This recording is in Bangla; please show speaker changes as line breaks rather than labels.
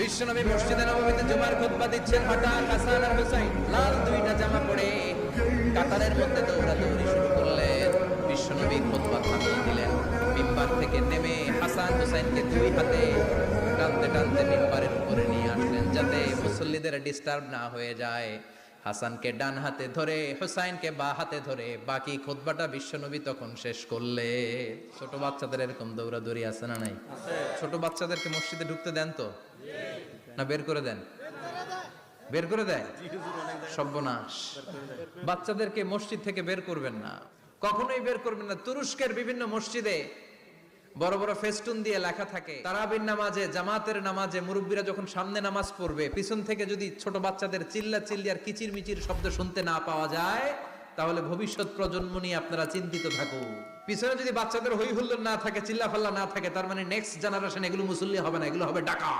বিশ্বনবী মসজিদে নবমীতে জুমার খুতবা দিচ্ছেন হঠাৎ হাসান আর হুসাইন। লাল দুইটা জামা পরে কাতারের মধ্যে দৌড়াদৌড়ি শুরু করলেন। বিশ্বনবী খুতবা থামিয়ে দিলেন। মিম্বার থেকে নেমে হাসান হুসাইনকে দুই হাতে টানতে টানতে মিম্বারের উপরে নিয়ে আসলেন যাতে মুসল্লিদের ডিস্টার্ব না হয়ে যায়। হাসানকে ডান হাতে ধরে হুসাইনকে বা হাতে ধরে বাকি খুতবাটা বিশ্বনবী তখন শেষ করলে। ছোট বাচ্চাদের এরকম দৌড়াদৌড়ি আছে না নাই? ছোট বাচ্চাদেরকে মসজিদে ঢুকতে দেন তো? না বের করে দেন? বের করে দেয়? সর্বনাশ। বাচ্চাদেরকে মসজিদ থেকে বের করবেন না। কখনোই বের করবেন না। তুরস্কের বিভিন্ন মসজিদে বড় বড় ফেস্টুন দিয়ে লেখা থাকে, তারাবির নামাজে, জামাতের নামাজে মুরব্বীরা যখন সামনে নামাজ পড়বে, পিছন থেকে যদি ছোট বাচ্চাদের চিল্লা চিল্লি আর কিচির মিচির শব্দ শুনতে না পাওয়া যায়, তাহলে ভবিষ্যৎ প্রজন্ম নিয়ে আপনারা চিন্তিত থাকুন। পিছনে যদি বাচ্চাদের হই হুল্লোড় না থাকে চিল্লা ফাল্লা না থাকে, তার মানে নেক্সট জেনারেশন এগুলো মুসল্লি হবে না, এগুলো হবে ডাকা